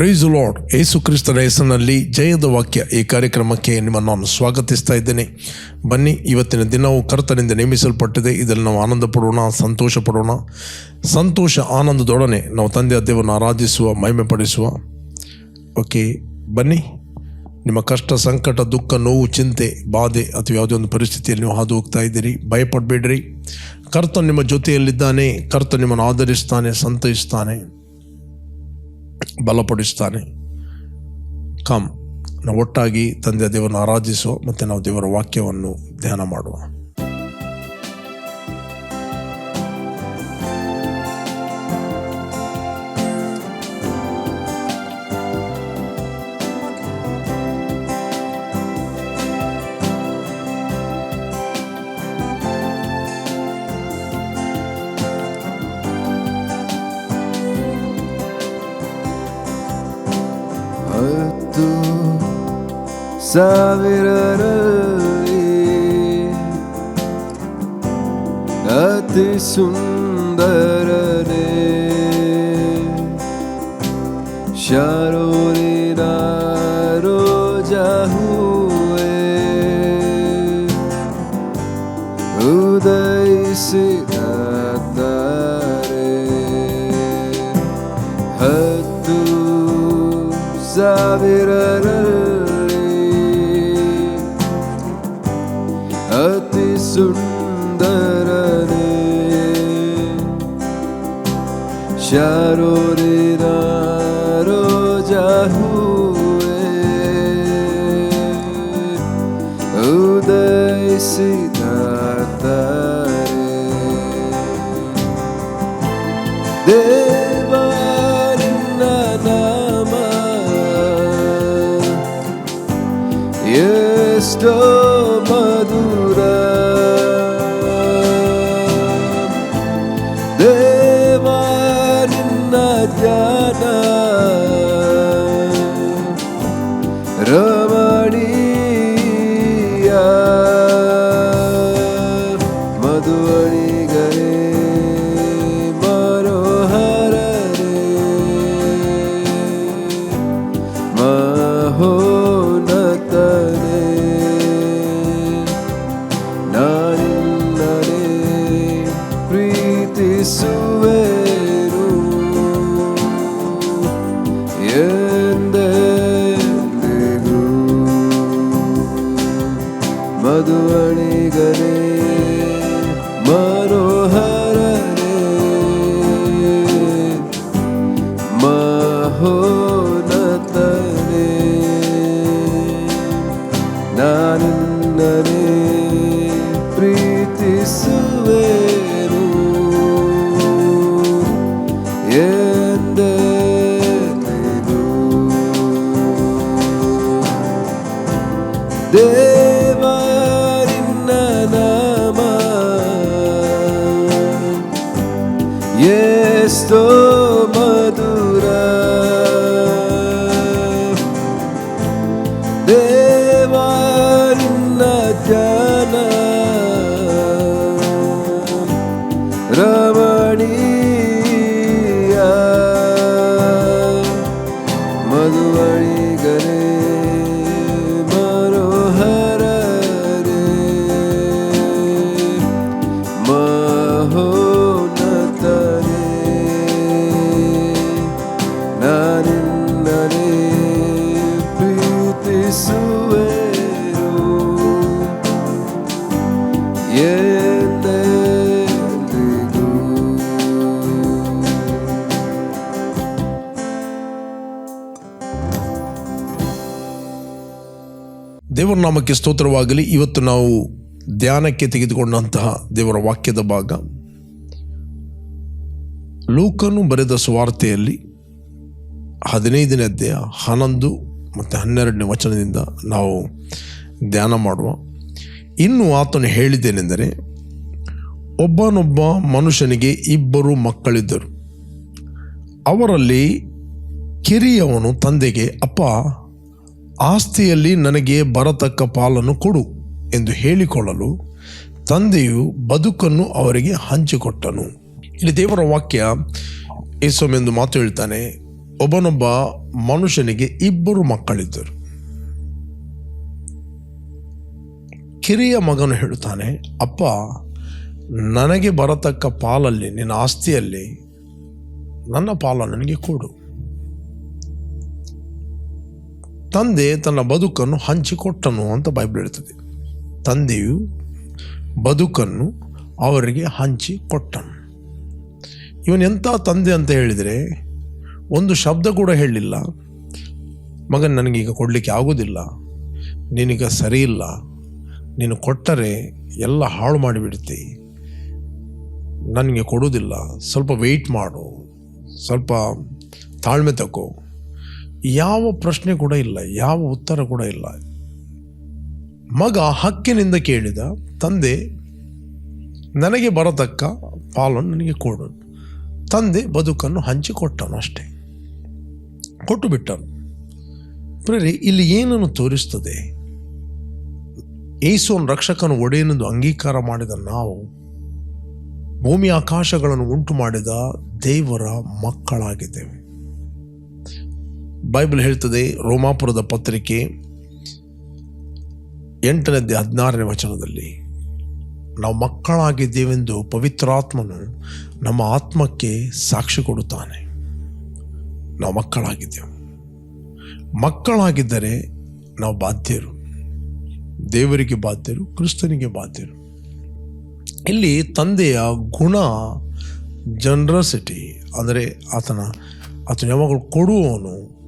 Price lord ಯೇಸು ಕ್ರಿಸ್ತರ ಹೆಸರಿನಲ್ಲಿ ಜಯದ ವಾಕ್ಯ ಈ ಕಾರ್ಯಕ್ರಮಕ್ಕೆ ನಿಮ್ಮನ್ನು ನಾನು ಸ್ವಾಗತಿಸ್ತಾ ಇದ್ದೇನೆ. ಬನ್ನಿ, ಇವತ್ತಿನ ದಿನವು ಕರ್ತನಿಂದ ನೇಮಿಸಲ್ಪಟ್ಟಿದೆ. ಇದರಲ್ಲಿ ನಾವು ಆನಂದ ಪಡೋಣ ಸಂತೋಷ ಪಡೋಣ ಸಂತೋಷ ಆನಂದದೊಡನೆ ನಾವು ತಂದೆಯ ದೇವರನ್ನು ಆರಾಧಿಸುವ ಮಹಿಮೆ ಪಡಿಸುವ ಓಕೆ ಬನ್ನಿ. ನಿಮ್ಮ ಕಷ್ಟ, ಸಂಕಟ, ದುಃಖ, ನೋವು, ಚಿಂತೆ, ಬಾಧೆ ಅಥವಾ ಯಾವುದೇ ಒಂದು ಪರಿಸ್ಥಿತಿಯಲ್ಲಿ ನೀವು ಹಾದು ಹೋಗ್ತಾ ಇದ್ದೀರಿ. ಭಯಪಡಬೇಡ್ರಿ. ಕರ್ತನು ನಿಮ್ಮ ಜೊತೆಯಲ್ಲಿದ್ದಾನೆ. ಕರ್ತ ನಿಮ್ಮನ್ನು ಆಧರಿಸ್ತಾನೆ, ಸಂತೈಸ್ತಾನೆ. ಬಲಪಡಿಸ್ತಾನೆ ಕಮ್ ನಾವು ಒಟ್ಟಾಗಿ ತಂದೆ ದೇವರನ್ನು ಆರಾಧಿಸೋ ಮತ್ತು ನಾವು ದೇವರ ವಾಕ್ಯವನ್ನು ಧ್ಯಾನ ಮಾಡುವ. savirarani Ati sundarani Şah ಅತಿ ಸುಂದರನೇ day. ದೇವರ ನಾಮಕ್ಕೆ ಸ್ತೋತ್ರವಾಗಲಿ. ಇವತ್ತು ನಾವು ಧ್ಯಾನಕ್ಕೆ ತೆಗೆದುಕೊಂಡಂತಹ ದೇವರ ವಾಕ್ಯದ ಭಾಗ. ಲೂಕನು ಬರೆದ ಸುವಾರ್ತೆಯಲ್ಲಿ ಹದಿನೈದನೇ ಅಧ್ಯಾಯ ಹನ್ನೊಂದು ಮತ್ತು ಹನ್ನೆರಡನೇ ವಚನದಿಂದ ನಾವು ಧ್ಯಾನ ಮಾಡುವ. ಇನ್ನು ಆತನು ಹೇಳಿದ್ದೇನೆಂದರೆ, ಒಬ್ಬನೊಬ್ಬ ಮನುಷ್ಯನಿಗೆ ಇಬ್ಬರು ಮಕ್ಕಳಿದ್ದರು. ಅವರಲ್ಲಿ ಕಿರಿಯವನು ತಂದೆಗೆ, ಅಪ್ಪ, ಆಸ್ತಿಯಲ್ಲಿ ನನಗೆ ಬರತಕ್ಕ ಪಾಲನ್ನು ಕೊಡು ಎಂದು ಹೇಳಿಕೊಳ್ಳಲು ತಂದೆಯು ಬದುಕನ್ನು ಅವರಿಗೆ ಹಂಚಿಕೊಟ್ಟನು. ಇಲ್ಲಿ ದೇವರ ವಾಕ್ಯ ಏಸೊಮ್ಮೆಂದು ಮಾತು ಹೇಳ್ತಾನೆ, ಒಬ್ಬನೊಬ್ಬ ಮನುಷ್ಯನಿಗೆ ಇಬ್ಬರು ಮಕ್ಕಳಿದ್ದರು. ಕಿರಿಯ ಮಗನು ಹೇಳುತ್ತಾನೆ, ಅಪ್ಪ, ನನಗೆ ಬರತಕ್ಕ ಪಾಲಲ್ಲಿ, ನಿನ್ನ ಆಸ್ತಿಯಲ್ಲಿ ನನ್ನ ಪಾಲ ನನಗೆ ಕೊಡು. ತಂದೆ ತನ್ನ ಬದುಕನ್ನು ಹಂಚಿಕೊಟ್ಟನು ಅಂತ ಬೈಬಲ್ ಹೇಳ್ತದೆ. ತಂದೆಯು ಬದುಕನ್ನು ಅವರಿಗೆ ಹಂಚಿ ಕೊಟ್ಟನು ಇವನು ಎಂಥ ತಂದೆ ಅಂತ ಹೇಳಿದರೆ, ಒಂದು ಶಬ್ದ ಕೂಡ ಹೇಳಲಿಲ್ಲ. ಮಗನ್, ನನಗೀಗ ಕೊಡಲಿಕ್ಕೆ ಆಗೋದಿಲ್ಲ. ನಿನಗ ಸರಿ ಇಲ್ಲ. ನೀನು ಕೊಟ್ಟರೆ ಎಲ್ಲ ಹಾಳು ಮಾಡಿಬಿಡ್ತಿ ನನಗೆ ಕೊಡೋದಿಲ್ಲ ಸ್ವಲ್ಪ ವೆಯ್ಟ್ ಮಾಡು. ಸ್ವಲ್ಪ ತಾಳ್ಮೆ ತಗೋ. ಯಾವ ಪ್ರಶ್ನೆ ಕೂಡ ಇಲ್ಲ. ಯಾವ ಉತ್ತರ ಕೂಡ ಇಲ್ಲ. ಮಗ ಹಕ್ಕಿನಿಂದ ಕೇಳಿದ ತಂದೆ, ನನಗೆ ಬರತಕ್ಕ ಪಾಲನ್ನು ನನಗೆ ಕೊಡು. ತಂದೆ ಬದುಕನ್ನು ಹಂಚಿಕೊಟ್ಟನು ಅಷ್ಟೇ. ಕೊಟ್ಟು ಬಿಟ್ಟನು ಪ್ರೇರಿ ಇಲ್ಲಿ ಏನನ್ನು ತೋರಿಸ್ತದೆ? ಏಸುವನ್ ರಕ್ಷಕನು ಒಡೆಯನೆಂದು ಅಂಗೀಕಾರ ಮಾಡಿದ ನಾವು, ಭೂಮಿ ಆಕಾಶಗಳನ್ನು ಉಂಟು ಮಾಡಿದ ದೇವರ ಮಕ್ಕಳಾಗಿದ್ದೇವೆ. ಬೈಬಲ್ ಹೇಳ್ತದೆ, ರೋಮಾಪುರದ ಪತ್ರಿಕೆ ಎಂಟನೇ ಹದಿನಾರನೇ ವಚನದಲ್ಲಿ, ನಾವು ಮಕ್ಕಳಾಗಿದ್ದೇವೆಂದು ಪವಿತ್ರಾತ್ಮನು ನಮ್ಮ ಆತ್ಮಕ್ಕೆ ಸಾಕ್ಷಿ ಕೊಡುತ್ತಾನೆ. ನಾವು ಮಕ್ಕಳಾಗಿದ್ದೇವೆ. ಮಕ್ಕಳಾಗಿದ್ದರೆ ನಾವು ಬಾಧ್ಯರು. ದೇವರಿಗೆ ಬಾಧ್ಯರು, ಕ್ರಿಸ್ತನಿಗೆ ಬಾಧ್ಯರು. ಇಲ್ಲಿ ತಂದೆಯ ಗುಣ ಜನರಸಿಟಿ ಅಂದರೆ ಆತನ ಆತನ ಯಾವಾಗಲೂ ಕೊಡುವವನು,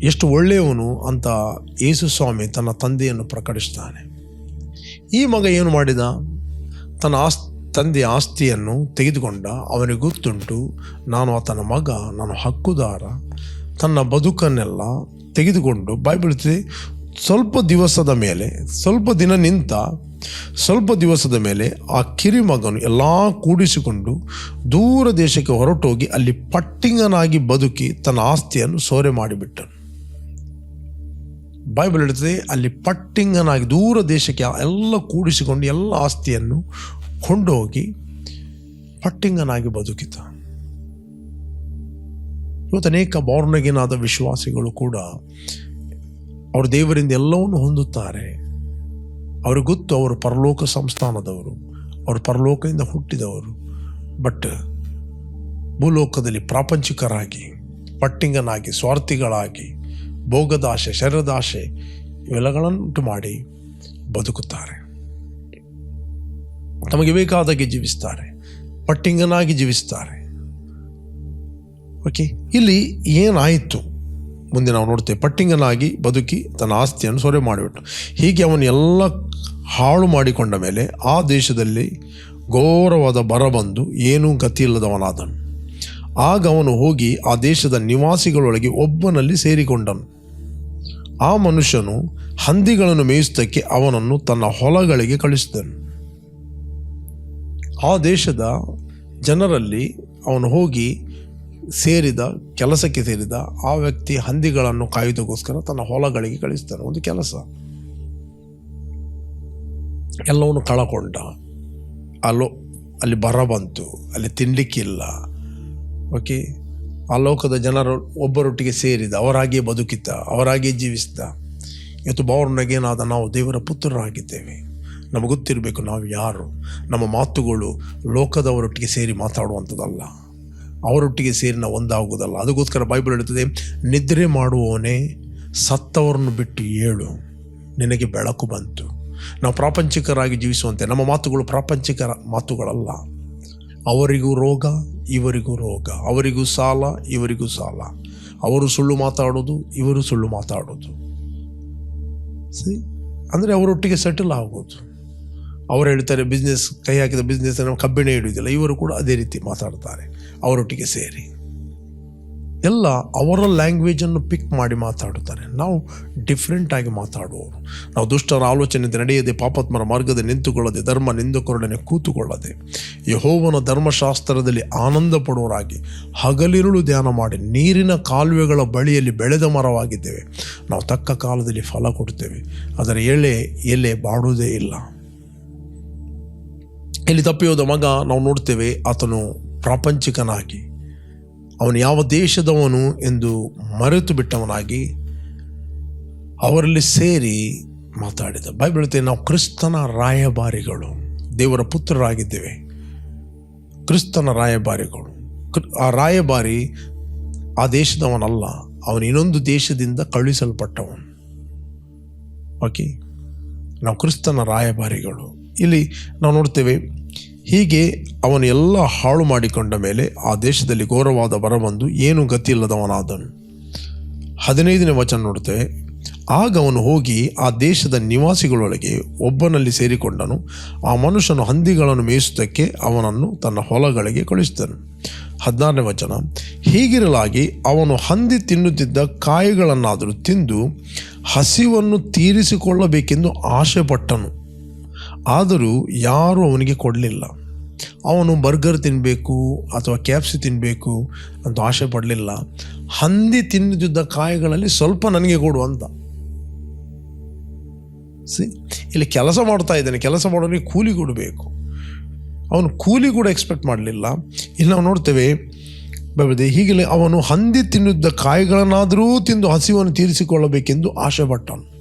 ಎಷ್ಟು ಒಳ್ಳೆಯವನು ಅಂತ ಯೇಸು ಸ್ವಾಮಿ ತನ್ನ ತಂದೆಯನ್ನು ಪ್ರಕಟಿಸ್ತಾನೆ. ಈ ಮಗ ಏನು ಮಾಡಿದ? ತನ್ನ ಆಸ್, ತಂದೆಯ ಆಸ್ತಿಯನ್ನು ತೆಗೆದುಕೊಂಡ, ಅವನಿಗೆ ಗೊತ್ತುಂಟು, ನಾನು ಆತನ ಮಗ, ನಾನು ಹಕ್ಕುದಾರ, ತನ್ನ ಬದುಕನ್ನೆಲ್ಲ ತೆಗೆದುಕೊಂಡು, ಬೈಬಲ್ ಸ್ವಲ್ಪ ದಿವಸದ ಮೇಲೆ, ಸ್ವಲ್ಪ ದಿನ ನಿಂತ ಸ್ವಲ್ಪ ದಿವಸದ ಮೇಲೆ ಆ ಕಿರಿ ಮಗನು ಎಲ್ಲ ಕೂಡಿಸಿಕೊಂಡು ದೂರ ದೇಶಕ್ಕೆ ಹೊರಟೋಗಿ ಅಲ್ಲಿ ಪಟ್ಟಿಂಗನಾಗಿ ಬದುಕಿ ತನ್ನ ಆಸ್ತಿಯನ್ನು ಸೋರೆ ಮಾಡಿಬಿಟ್ಟನು. ಬೈಬಲ್ ಹೇಳ್ತದೆ, ಅಲ್ಲಿ ಪಟ್ಟಿಂಗನಾಗಿ ದೂರ ದೇಶಕ್ಕೆ ಎಲ್ಲ ಕೂಡಿಸಿಕೊಂಡು ಎಲ್ಲ ಆಸ್ತಿಯನ್ನು ಕೊಂಡೋಗಿ ಪಟ್ಟಿಂಗನಾಗಿ ಬದುಕಿತ. ಇವತ್ತು ಅನೇಕ ಬೌರ್ಣಗಿನಾದ ವಿಶ್ವಾಸಿಗಳು ಕೂಡ ಅವರು ದೇವರಿಂದ ಎಲ್ಲವನ್ನು ಹೊಂದುತ್ತಾರೆ. ಅವ್ರಿಗೆ ಗೊತ್ತು ಅವರು ಪರಲೋಕ ಸಂಸ್ಥಾನದವರು, ಅವರು ಪರಲೋಕದಿಂದ ಹುಟ್ಟಿದವರು. ಬಟ್ ಭೂಲೋಕದಲ್ಲಿ ಪ್ರಾಪಂಚಿಕರಾಗಿ, ಪಟ್ಟಿಂಗನಾಗಿ, ಸ್ವಾರ್ಥಿಗಳಾಗಿ, ಭೋಗದಾಶೆ ಶರೀರದಾಶೆ ಇವೆಲ್ಲಗಳನ್ನುಂಟು ಮಾಡಿ ಬದುಕುತ್ತಾರೆ. ತಮಗೆ ಬೇಕಾದಾಗೆ ಜೀವಿಸ್ತಾರೆ, ಪಟ್ಟಿಂಗನಾಗಿ ಜೀವಿಸ್ತಾರೆ. ಓಕೆ ಇಲ್ಲಿ ಏನಾಯಿತು? ಮುಂದೆ ನಾವು ನೋಡ್ತೇವೆ. ಪಟ್ಟಿಂಗನಾಗಿ ಬದುಕಿ ತನ್ನ ಆಸ್ತಿಯನ್ನು ಸೊರೆ ಮಾಡಿಬಿಟ್ಟು ಹೀಗೆ ಅವನು ಎಲ್ಲ ಹಾಳು ಮಾಡಿಕೊಂಡ ಮೇಲೆ ಆ ದೇಶದಲ್ಲಿ ಘೋರವಾದ ಬರ ಬಂದು ಏನೂ ಗತಿಯಿಲ್ಲದವನಾದನು ಆಗ ಅವನು ಹೋಗಿ ಆ ದೇಶದ ನಿವಾಸಿಗಳೊಳಗೆ ಒಬ್ಬನಲ್ಲಿ ಸೇರಿಕೊಂಡನು. ಆ ಮನುಷ್ಯನು ಹಂದಿಗಳನ್ನು ಮೇಯಿಸುವುದಕ್ಕೆ ಅವನನ್ನು ತನ್ನ ಹೊಲಗಳಿಗೆ ಕಳಿಸಿದನು. ಆ ದೇಶದ ಜನರಲ್ಲಿ ಅವನು ಹೋಗಿ ಸೇರಿದ, ಕೆಲಸಕ್ಕೆ ಸೇರಿದ ಆ ವ್ಯಕ್ತಿ ಹಂದಿಗಳನ್ನು ಕಾಯುವುದಕ್ಕೋಸ್ಕರ ತನ್ನ ಹೊಲಗಳಿಗೆ ಕಳಿಸ್ತಾನೆ. ಒಂದು ಕೆಲಸ. ಎಲ್ಲವನ್ನು ಕಳಕೊಂಡ. ಅಲ್ಲೋ ಅಲ್ಲಿ ಬರ ಬಂತು. ಅಲ್ಲಿ ತಿನ್ನಲಿಕ್ಕಿಲ್ಲ ಓಕೆ ಆ ಲೋಕದ ಜನರು ಒಬ್ಬರೊಟ್ಟಿಗೆ ಸೇರಿದ. ಅವರಾಗಿಯೇ ಬದುಕಿದ್ದ. ಅವರಾಗಿಯೇ ಜೀವಿಸಿದ ಇವತ್ತು ಬಾವರ್ನಗೇನಾದ ನಾವು ದೇವರ ಪುತ್ರರಾಗಿದ್ದೇವೆ. ನಮಗೆ ಗೊತ್ತಿರಬೇಕು ನಾವು ಯಾರು. ನಮ್ಮ ಮಾತುಗಳು ಲೋಕದವರೊಟ್ಟಿಗೆ ಸೇರಿ ಮಾತಾಡುವಂಥದ್ದಲ್ಲ. ಅವರೊಟ್ಟಿಗೆ ಸೇರಿ ನಾವು ಒಂದಾಗುವುದಲ್ಲ. ಅದಕ್ಕೋಸ್ಕರ ಬೈಬಲ್ ಹೇಳುತ್ತದೆ, ನಿದ್ರೆ ಮಾಡುವವನೇ ಸತ್ತವರನ್ನು ಬಿಟ್ಟು ಏಳು. ನಿನಗೆ ಬೆಳಕು ಬಂತು. ನಾವು ಪ್ರಾಪಂಚಿಕರಾಗಿ ಜೀವಿಸುವಂತೆ, ನಮ್ಮ ಮಾತುಗಳು ಪ್ರಾಪಂಚಿಕರ ಮಾತುಗಳಲ್ಲ. ಅವರಿಗೂ ರೋಗ, ಇವರಿಗೂ ರೋಗ. ಅವರಿಗೂ ಸಾಲ, ಇವರಿಗೂ ಸಾಲ. ಅವರು ಸುಳ್ಳು ಮಾತಾಡೋದು ಇವರು ಸುಳ್ಳು ಮಾತಾಡೋದು ಸರಿ ಅಂದರೆ ಅವರೊಟ್ಟಿಗೆ ಸೆಟಲ್ ಆಗೋದು. ಅವರು ಹೇಳ್ತಾರೆ ಬಿಸ್ನೆಸ್ ಕೈ ಹಾಕಿದ ಬಿಸ್ನೆಸ್ ನಮ್ಮ ಕಬ್ಬಿಣ ಹಿಡಿಯೋದಿಲ್ಲ ಇವರು ಕೂಡ ಅದೇ ರೀತಿ ಮಾತಾಡ್ತಾರೆ. ಅವರೊಟ್ಟಿಗೆ ಸೇರಿ. ಎಲ್ಲ ಅವರ ಲ್ಯಾಂಗ್ವೇಜನ್ನು ಪಿಕ್ ಮಾಡಿ ಮಾತಾಡುತ್ತಾರೆ. ನಾವು ಡಿಫ್ರೆಂಟಾಗಿ ಮಾತಾಡುವವರು. ನಾವು ದುಷ್ಟರ ಆಲೋಚನೆ ನಡೆಯದೆ, ಪಾಪಾತ್ಮರ ಮಾರ್ಗದ ನಿಂತುಕೊಳ್ಳದೆ, ಧರ್ಮ ನಿಂದಕೊರಡನೆ ಕೂತುಕೊಳ್ಳದೆ, ಯಹೋವನ ಧರ್ಮಶಾಸ್ತ್ರದಲ್ಲಿ ಆನಂದ ಪಡುವರಾಗಿ ಹಗಲಿರುಳು ಧ್ಯಾನ ಮಾಡಿ, ನೀರಿನ ಕಾಲುವೆಗಳ ಬಳಿಯಲ್ಲಿ ಬೆಳೆದ ಮರವಾಗಿದ್ದೇವೆ. ನಾವು ತಕ್ಕ ಕಾಲದಲ್ಲಿ ಫಲ ಕೊಡ್ತೇವೆ ಅದರ ಎಳೆ, ಎಲೆ ಬಾಡುವುದೇ ಇಲ್ಲ. ಇಲ್ಲಿ ತಪ್ಪಿಯೋದ ಮಗ ನಾವು ನೋಡ್ತೇವೆ, ಆತನು ಪ್ರಾಪಂಚಿಕನಾಗಿ. ಅವನು ಯಾವ ದೇಶದವನು ಎಂದು ಮರೆತು ಬಿಟ್ಟವನಾಗಿ ಅವರಲ್ಲಿ ಸೇರಿ ಮಾತಾಡಿದ. ಬೈಬಿಳುತ್ತೆ ನಾವು ಕ್ರಿಸ್ತನ ರಾಯಭಾರಿಗಳು. ದೇವರ ಪುತ್ರರಾಗಿದ್ದೇವೆ. ಕ್ರಿಸ್ತನ ರಾಯಭಾರಿಗಳು. ಆ ರಾಯಭಾರಿ ಆ ದೇಶದವನಲ್ಲ, ಅವನು ಇನ್ನೊಂದು ದೇಶದಿಂದ ಕಳುಹಿಸಲ್ಪಟ್ಟವನು. ಓಕೆ ನಾವು ಕ್ರಿಸ್ತನ ರಾಯಭಾರಿಗಳು. ಇಲ್ಲಿ ನಾವು ನೋಡ್ತೇವೆ ಹೀಗೆ ಅವನು ಎಲ್ಲ ಹಾಳು ಮಾಡಿಕೊಂಡ ಮೇಲೆ ಆ ದೇಶದಲ್ಲಿ ಘೋರವಾದ ಬರಬಂದು ಏನು ಗತಿಯಿಲ್ಲದವನಾದನು. ಹದಿನೈದನೇ ವಚನ ನೋಡ್ತೇವೆ ಆಗ ಅವನು ಹೋಗಿ ಆ ದೇಶದ ನಿವಾಸಿಗಳೊಳಗೆ ಒಬ್ಬನಲ್ಲಿ ಸೇರಿಕೊಂಡನು. ಆ ಮನುಷ್ಯನು ಹಂದಿಗಳನ್ನು ಮೇಯಿಸುವುದಕ್ಕೆ ಅವನನ್ನು ತನ್ನ ಹೊಲಗಳಿಗೆ ಕಳಿಸಿದನು ಹದಿನಾರನೇ ವಚನ. ಹೀಗಿರಲಾಗಿ ಅವನು ಹಂದಿ ತಿನ್ನುತ್ತಿದ್ದ ಕಾಯಿಗಳನ್ನಾದರೂ ತಿಂದು ಹಸಿವನ್ನು ತೀರಿಸಿಕೊಳ್ಳಬೇಕೆಂದು ಆಸೆ ಪಟ್ಟನು ಆದರೂ ಯಾರೂ ಅವನಿಗೆ ಕೊಡಲಿಲ್ಲ. ಅವನು ಬರ್ಗರ್ ತಿನ್ನಬೇಕು ಅಥವಾ ಕ್ಯಾಪ್ಸಿ ತಿನ್ನಬೇಕು ಅಂತ ಆಸೆ ಪಡಲಿಲ್ಲ. ಹಂದಿ ತಿನ್ನುತ್ತಿದ್ದ ಕಾಯಿಗಳಲ್ಲಿ ಸ್ವಲ್ಪ ನನಗೆ ಕೊಡು ಅಂತ. ಸಿ ಇಲ್ಲಿ ಕೆಲಸ ಮಾಡ್ತಾ ಇದ್ದಾನೆ, ಕೆಲಸ ಮಾಡೋನಿಗೆ ಕೂಲಿ ಕೊಡಬೇಕು. ಅವನು ಕೂಲಿ ಕೂಡ ಎಕ್ಸ್ಪೆಕ್ಟ್ ಮಾಡಲಿಲ್ಲ. ಇಲ್ಲಿ ನಾವು ನೋಡ್ತೇವೆ ಬರ್ತದೆ ಹೀಗೆ ಅವನು ಹಂದಿ ತಿನ್ನುತ್ತಿದ್ದ ಕಾಯಿಗಳನ್ನಾದರೂ ತಿಂದು ಹಸಿವನ್ನು ತೀರಿಸಿಕೊಳ್ಳಬೇಕೆಂದು ಆಸೆ ಪಟ್ಟನು.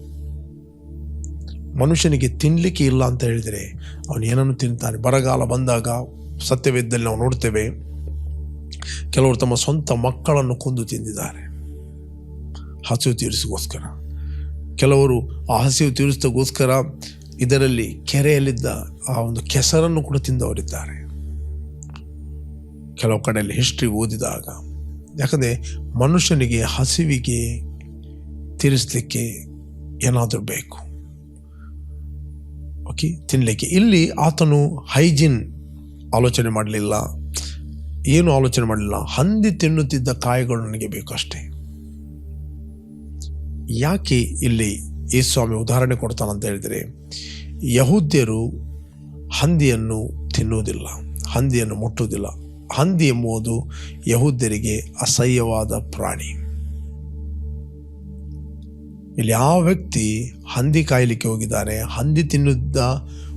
ಮನುಷ್ಯನಿಗೆ ತಿನ್ನಲಿಕ್ಕೆ ಇಲ್ಲ ಅಂತ ಹೇಳಿದರೆ ಅವನು ಏನನ್ನು ತಿಂತಾನೆ ಬರಗಾಲ ಬಂದಾಗ ಸತ್ಯವೇದ್ದಲ್ಲಿ ನಾವು ನೋಡ್ತೇವೆ, ಕೆಲವರು ತಮ್ಮ ಸ್ವಂತ ಮಕ್ಕಳನ್ನು ಕೊಂದು ತಿಂದಿದ್ದಾರೆ. ಹಸಿವು ತೀರಿಸಿಗೋಸ್ಕರ ಕೆಲವರು ಆ ಹಸಿವು ತೀರಿಸಿದಗೋಸ್ಕರ ಇದರಲ್ಲಿ ಕೆರೆಯಲ್ಲಿದ್ದ ಆ ಒಂದು ಕೆಸರನ್ನು ಕೂಡ ತಿಂದವರಿದ್ದಾರೆ. ಕೆಲವು ಕಡೆಯಲ್ಲಿ ಹಿಸ್ಟ್ರಿ ಓದಿದಾಗ, ಯಾಕಂದರೆ ಮನುಷ್ಯನಿಗೆ ಹಸಿವಿಗೆ ತೀರಿಸಲಿಕ್ಕೆ ಏನಾದರೂ ಬೇಕು. ಓಕೆ ತಿನ್ನಲಿಕ್ಕೆ ಇಲ್ಲಿ ಆತನು ಹೈಜಿನ್ ಆಲೋಚನೆ ಮಾಡಲಿಲ್ಲ. ಏನು ಆಲೋಚನೆ ಮಾಡಲಿಲ್ಲ? ಹಂದಿ ತಿನ್ನುತ್ತಿದ್ದ ಕಾಯಿಗಳು ನನಗೆ ಬೇಕು ಅಷ್ಟೇ ಯಾಕೆ ಇಲ್ಲಿ ಈ ಸ್ವಾಮಿ ಉದಾಹರಣೆ ಕೊಡ್ತಾನಂತ ಹೇಳಿದರೆ, ಯಹೂದ್ಯರು ಹಂದಿಯನ್ನು ತಿನ್ನುವುದಿಲ್ಲ, ಹಂದಿಯನ್ನು ಮುಟ್ಟುವುದಿಲ್ಲ. ಹಂದಿ ಎಂಬುದು ಯಹೂದ್ಯರಿಗೆ ಅಸಹ್ಯವಾದ ಪ್ರಾಣಿ. ಇಲ್ಲಿ ಯಾವ ವ್ಯಕ್ತಿ ಹಂದಿ ಕಾಯಲಿಕ್ಕೆ ಹೋಗಿದ್ದಾನೆ, ಹಂದಿ ತಿನ್ನುತ್ತ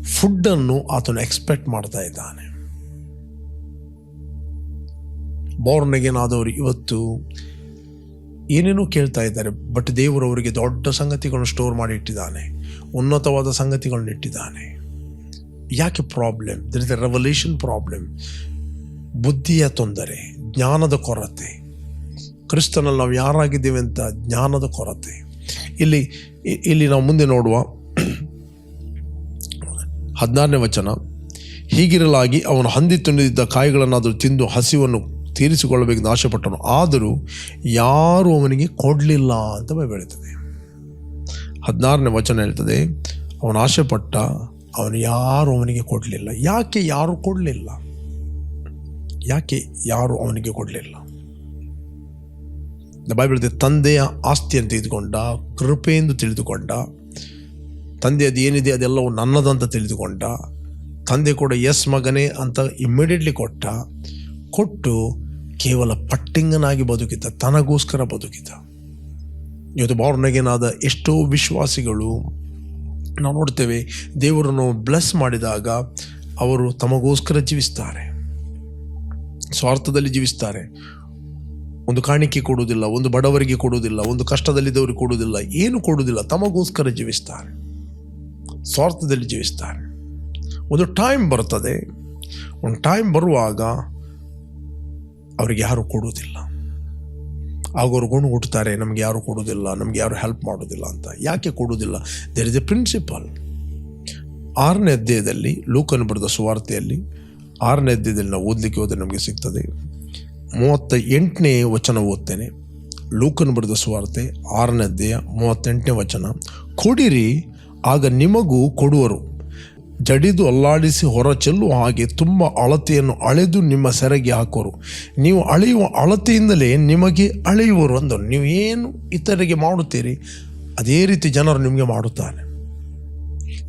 ಫುಡ್ಡನ್ನು ಆತನು ಎಕ್ಸ್ಪೆಕ್ಟ್ ಮಾಡ್ತಾ ಇದ್ದಾನೆ. ಬೋರ್ನಗೇನಾದವರು ಇವತ್ತು ಏನೇನೋ ಕೇಳ್ತಾ ಇದ್ದಾರೆ ಬಟ್ ದೇವರು ಅವರಿಗೆ ದೊಡ್ಡ ಸಂಗತಿಗಳನ್ನು ಸ್ಟೋರ್ ಮಾಡಿ ಇಟ್ಟಿದ್ದಾನೆ, ಉನ್ನತವಾದ ಸಂಗತಿಗಳನ್ನು ಇಟ್ಟಿದ್ದಾನೆ. ಯಾಕೆ problem there is a revolution problem ಬುದ್ಧಿಯ ತೊಂದರೆ, ಜ್ಞಾನದ ಕೊರತೆ. ಕ್ರಿಸ್ತನಲ್ಲಿ ನಾವು ಯಾರಾಗಿದ್ದೇವೆ ಅಂತ ಜ್ಞಾನದ ಕೊರತೆ. ಇಲ್ಲಿ ಇಲ್ಲಿ ನಾವು ಮುಂದೆ ನೋಡುವ ಹದಿನಾರನೇ ವಚನ. ಹೀಗಿರಲಾಗಿ ಅವನು ಹಂದಿ ತುಂಡಿದ್ದ ಕಾಯಿಗಳನ್ನಾದರೂ ತಿಂದು ಹಸಿವನ್ನು ತೀರಿಸಿಕೊಳ್ಳಬೇಕೆಂದು ಆಶೆಪಟ್ಟನು ಆದರೂ ಯಾರು ಅವನಿಗೆ ಕೊಡಲಿಲ್ಲ ಅಂತ ಬೆಳೀತದೆ ಹದಿನಾರನೇ ವಚನ ಹೇಳ್ತದೆ, ಅವನು ಆಶೆಪಟ್ಟ, ಅವನು ಯಾರು ಅವನಿಗೆ ಕೊಡಲಿಲ್ಲ. ಯಾಕೆ ಯಾರು ಕೊಡಲಿಲ್ಲ? ಯಾಕೆ ಯಾರು ಅವನಿಗೆ ಕೊಡಲಿಲ್ಲ? ಬೈಬಲ್ ಹೇಳ್ತದೆ ತಂದೆಯ ಆಸ್ತಿಯನ್ನು ತೆಗೆದುಕೊಂಡ ಕೃಪೆಯಿಂದ ತಿಳಿದುಕೊಂಡ ತಂದೆ ಅದು ಏನಿದೆ ಅದೆಲ್ಲವೂ ನನ್ನದಂತ ತಿಳಿದುಕೊಂಡ, ತಂದೆ ಕೂಡ ಎಸ್ ಮಗನೇ ಅಂತ ಇಮ್ಮಿಡಿಯೇಟ್ಲಿ ಕೊಟ್ಟ, ಕೊಟ್ಟು ಕೇವಲ ಪಟ್ಟಿಂಗನಾಗಿ ಬದುಕಿದ್ದ, ತನಗೋಸ್ಕರ ಬದುಕಿದ ಇವತ್ತು ಬಾರ್ನಗೇನಾದ ಎಷ್ಟೋ ವಿಶ್ವಾಸಿಗಳು ನಾವು ನೋಡ್ತೇವೆ, ದೇವರನ್ನು ಬ್ಲೆಸ್ ಮಾಡಿದಾಗ ಅವರು ತಮಗೋಸ್ಕರ ಜೀವಿಸ್ತಾರೆ, ಸ್ವಾರ್ಥದಲ್ಲಿ ಜೀವಿಸ್ತಾರೆ. ಒಂದು ಕಾಣಿಕೆ ಕೊಡುವುದಿಲ್ಲ, ಒಂದು ಬಡವರಿಗೆ ಕೊಡುವುದಿಲ್ಲ, ಒಂದು ಕಷ್ಟದಲ್ಲಿದ್ದವರಿಗೆ ಕೊಡುವುದಿಲ್ಲ, ಏನು ಕೊಡುವುದಿಲ್ಲ. ತಮಗೋಸ್ಕರ ಜೀವಿಸ್ತಾರೆ. ಸ್ವಾರ್ಥದಲ್ಲಿ ಜೀವಿಸ್ತಾರೆ. ಒಂದು ಟೈಮ್ ಬರ್ತದೆ. ಒಂದು ಟೈಮ್ ಬರುವಾಗ ಅವರಿಗೆ ಯಾರು ಕೊಡುವುದಿಲ್ಲ. ಆಗ ಅವರು ಗುಣ ಹುಟ್ಟುತ್ತಾರೆ ನಮಗೆ ಯಾರು ಕೊಡುವುದಿಲ್ಲ, ನಮಗೆ ಯಾರು ಹೆಲ್ಪ್ ಮಾಡೋದಿಲ್ಲ ಅಂತ. ಯಾಕೆ ಕೊಡುವುದಿಲ್ಲ? ದೇರ್ ಇಸ್ ಎ ಪ್ರಿನ್ಸಿಪಲ್ ಆರನೇ ಅಧ್ಯಾಯದಲ್ಲಿ ಲೂಕನ್ ಬರೆದ ಸುವಾರ್ತೆಯಲ್ಲಿ ಆರನೇ ಅಧ್ಯಾಯದಲ್ಲಿ ನಾವು ಓದಲಿಕ್ಕೆ ಹೋದರೆ ನಮಗೆ ಸಿಗ್ತದೆ. ಮೂವತ್ತ ಎಂಟನೇ ವಚನ ಓದ್ತೇನೆ. ಲೂಕನ್ ಬರೆದ ಸುವಾರ್ತೆ ಆರನೇ ಅಧ್ಯಾಯ ಮೂವತ್ತೆಂಟನೇ ವಚನ. ಕೊಡಿರಿ, ಆಗ ನಿಮಗೂ ಕೊಡುವರು. ಜಡಿದು ಅಲ್ಲಾಡಿಸಿ ಹೊರ ಚೆಲ್ಲುವ ಹಾಗೆ ತುಂಬ ಅಳತೆಯನ್ನು ಅಳೆದು ನಿಮ್ಮ ಸೆರೆಗೆ ಹಾಕುವರು. ನೀವು ಅಳೆಯುವ ಅಳತೆಯಿಂದಲೇ ನಿಮಗೆ ಅಳೆಯುವರು ಅಂದರು. ನೀವು ಏನು ಇತರರಿಗೆ ಮಾಡುತ್ತೀರಿ? ಅದೇ ರೀತಿ ಜನರು ನಿಮಗೆ ಮಾಡುತ್ತಾರೆ.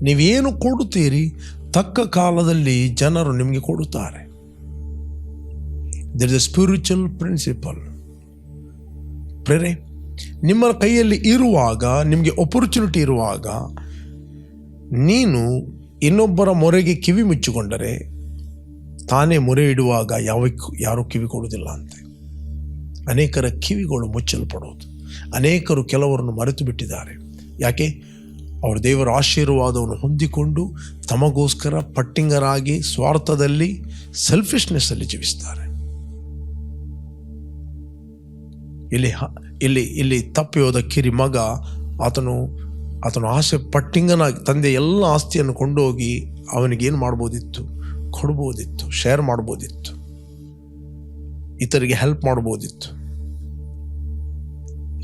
ನೀವೇನು ಕೊಡುತ್ತೀರಿ? ತಕ್ಕ ಕಾಲದಲ್ಲಿ ಜನರು ನಿಮಗೆ ಕೊಡುತ್ತಾರೆ. There is a spiritual principle ಪ್ರೇರೆ ನಿಮ್ಮ ಕೈಯಲ್ಲಿ ಇರುವಾಗ ನಿಮಗೆ ಅಪರ್ಚುನಿಟಿ ಇರುವಾಗ ನೀನು ಇನ್ನೊಬ್ಬರ ಮೊರೆಗೆ ಕಿವಿ ಮುಚ್ಚಿಕೊಂಡರೆ ತಾನೇ ಮೊರೆ ಇಡುವಾಗ ಯಾವ ಯಾರೂ ಕಿವಿ ಕೊಡುವುದಿಲ್ಲ ಅಂತೆ ಅನೇಕರ ಕಿವಿಗಳು ಮುಚ್ಚಲ್ಪಡುವುದು ಅನೇಕರು ಕೆಲವರನ್ನು ಮರೆತು ಬಿಟ್ಟಿದ್ದಾರೆ ಯಾಕೆ ಅವರು ದೇವರ ಆಶೀರ್ವಾದವನ್ನು ಹೊಂದಿಕೊಂಡು ತಮಗೋಸ್ಕರ ಪಟ್ಟಿಂಗರಾಗಿ ಸ್ವಾರ್ಥದಲ್ಲಿ ಸೆಲ್ಫಿಶ್ನೆಸ್ಸಲ್ಲಿ ಜೀವಿಸ್ತಾರೆ ಇಲ್ಲಿ ಇಲ್ಲಿ ಇಲ್ಲಿ ತಪ್ಪಿ ಹೋದ ಕಿರಿ ಮಗ ಆತನು ಆತನು ಆಸೆ ಪಟ್ಟಿಂಗನಾಗಿ ತಂದೆ ಎಲ್ಲ ಆಸ್ತಿಯನ್ನು ಕೊಂಡೋಗಿ ಅವನಿಗೇನು ಮಾಡ್ಬೋದಿತ್ತು? ಕೊಡ್ಬೋದಿತ್ತು ಶೇರ್ ಮಾಡ್ಬೋದಿತ್ತು. ಇತರಿಗೆ ಹೆಲ್ಪ್ ಮಾಡ್ಬೋದಿತ್ತು.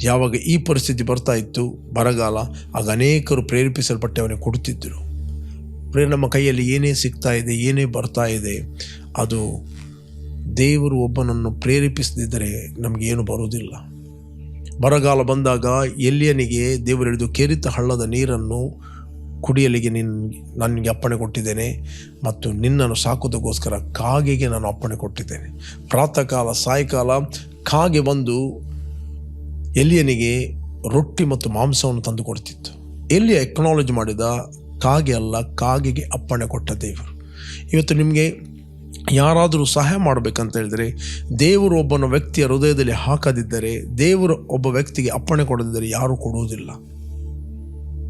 ಯಾವಾಗ ಈ ಪರಿಸ್ಥಿತಿ ಬರ್ತಾ ಇತ್ತು, ಬರಗಾಲ, ಆಗ ಅನೇಕರು ಪ್ರೇರೇಪಿಸಲ್ಪಟ್ಟೆ ಅವನಿಗೆ ಕೊಡುತ್ತಿದ್ದರು. ಪ್ರೇ ನಮ್ಮ ಕೈಯಲ್ಲಿ ಏನೇ ಸಿಗ್ತಾ ಇದೆ, ಏನೇ ಬರ್ತಾ ಇದೆ, ಅದು ದೇವರು ಒಬ್ಬನನ್ನು ಪ್ರೇರೇಪಿಸದಿದ್ದರೆ ನಮಗೇನು ಬರುವುದಿಲ್ಲ. ಬರಗಾಲ ಬಂದಾಗ ಎಲ್ಲಿಯನಿಗೆ ದೇವರು ಹಿಡಿದು ಕೆರಿತ ಹಳ್ಳದ ನೀರನ್ನು ಕುಡಿಯಲಿಗೆ ನಿನ್, ನನಗೆ ಅಪ್ಪಣೆ ಕೊಟ್ಟಿದ್ದೇನೆ ಮತ್ತು ನಿನ್ನನ್ನು ಸಾಕೋದಕ್ಕೋಸ್ಕರ ಕಾಗೆಗೆ ನಾನು ಅಪ್ಪಣೆ ಕೊಟ್ಟಿದ್ದೇನೆ. ಪ್ರಾತಃ ಕಾಲ ಸಾಯಂಕಾಲ ಕಾಗೆ ಬಂದು ಎಲ್ಲಿಯನಿಗೆ ರೊಟ್ಟಿ ಮತ್ತು ಮಾಂಸವನ್ನು ತಂದು ಕೊಡ್ತಿತ್ತು. ಎಲ್ಲಿ ಎಕ್ನಾಲಜ್ ಮಾಡಿದ ಕಾಗೆ ಅಲ್ಲ, ಕಾಗೆಗೆ ಅಪ್ಪಣೆ ಕೊಟ್ಟ ದೇವರು. ಇವತ್ತು ನಿಮಗೆ ಯಾರಾದರೂ ಸಹಾಯ ಮಾಡಬೇಕಂತ ಹೇಳಿದರೆ, ದೇವರು ಒಬ್ಬನ ವ್ಯಕ್ತಿಯ ಹೃದಯದಲ್ಲಿ ಹಾಕದಿದ್ದರೆ, ದೇವರು ಒಬ್ಬ ವ್ಯಕ್ತಿಗೆ ಅಪ್ಪಣೆ ಕೊಡದಿದ್ದರೆ ಯಾರೂ ಕೊಡುವುದಿಲ್ಲ.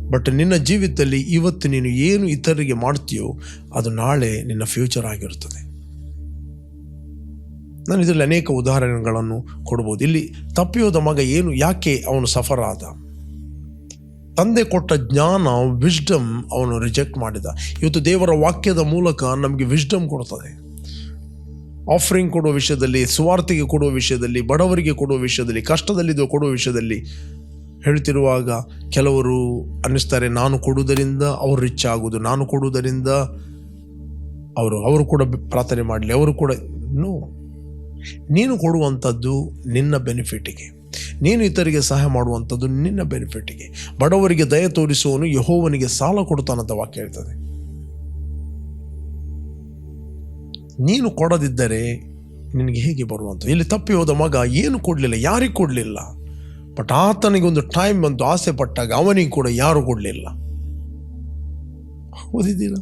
ಬಟ್ ನಿನ್ನ ಜೀವಿತದಲ್ಲಿ ಇವತ್ತು ನೀನು ಏನು ಇತರರಿಗೆ ಮಾಡ್ತೀಯೋ, ಅದು ನಾಳೆ ನಿನ್ನ ಫ್ಯೂಚರ್ ಆಗಿರುತ್ತದೆ. ನಾನು ಇದರಲ್ಲಿ ಅನೇಕ ಉದಾಹರಣೆಗಳನ್ನು ಕೊಡ್ಬೋದು. ಇಲ್ಲಿ ತಪ್ಪಿಯೋದ ಮಗ ಏನು, ಯಾಕೆ ಅವನು ಸಫರ್ ಆದ ತಂದೆ ಕೊಟ್ಟ ಜ್ಞಾನ ವಿಸ್ಡಮ್ ಅವನು ರಿಜೆಕ್ಟ್ ಮಾಡಿದ. ಇವತ್ತು ದೇವರ ವಾಕ್ಯದ ಮೂಲಕ ನಮಗೆ ವಿಸ್ಡಮ್ ಕೊಡ್ತದೆ. ಆಫರಿಂಗ್ ಕೊಡುವ ವಿಷಯದಲ್ಲಿ, ಸುವಾರ್ತೆಗೆ ಕೊಡುವ ವಿಷಯದಲ್ಲಿ, ಬಡವರಿಗೆ ಕೊಡುವ ವಿಷಯದಲ್ಲಿ ಕಷ್ಟದಲ್ಲಿದ್ದು ಕೊಡುವ ವಿಷಯದಲ್ಲಿ ಹೇಳ್ತಿರುವಾಗ ಕೆಲವರು ಅನ್ನಿಸ್ತಾರೆ, ನಾನು ಕೊಡುವುದರಿಂದ ಅವರು ರಿಚ್ ಆಗುವುದು, ನಾನು ಕೊಡುವುದರಿಂದ ಅವರು ಅವರು ಕೂಡ ಪ್ರಾರ್ಥನೆ ಮಾಡಲಿ, ಅವರು ಕೂಡ ನೀನು ಕೊಡುವಂಥದ್ದು ನಿನ್ನ ಬೆನಿಫಿಟಿಗೆ ನೀನು ಇತರಿಗೆ ಸಹಾಯ ಮಾಡುವಂಥದ್ದು ನಿನ್ನ ಬೆನಿಫಿಟಿಗೆ ಬಡವರಿಗೆ ದಯ ತೋರಿಸುವವನು ಯಹೋವನಿಗೆ ಸಾಲ ಕೊಡ್ತಾನಂತ ವಾಕ್ಯ ಹೇಳ್ತದೆ. ನೀನು ಕೊಡದಿದ್ದರೆ ನಿನಗೆ ಹೇಗೆ ಬರುವಂಥ ಇಲ್ಲಿ ತಪ್ಪಿ ಹೋದ ಮಗ ಏನು ಕೊಡಲಿಲ್ಲ, ಯಾರಿಗೂ ಕೊಡಲಿಲ್ಲ. ಬಟ್ ಆತನಿಗೆ ಒಂದು ಟೈಮ್ ಬಂತು, ಆಸೆ ಪಟ್ಟಾಗ ಅವನಿಗೆ ಕೂಡ ಯಾರು ಕೊಡಲಿಲ್ಲ. ಓದಿದ್ದೀರ?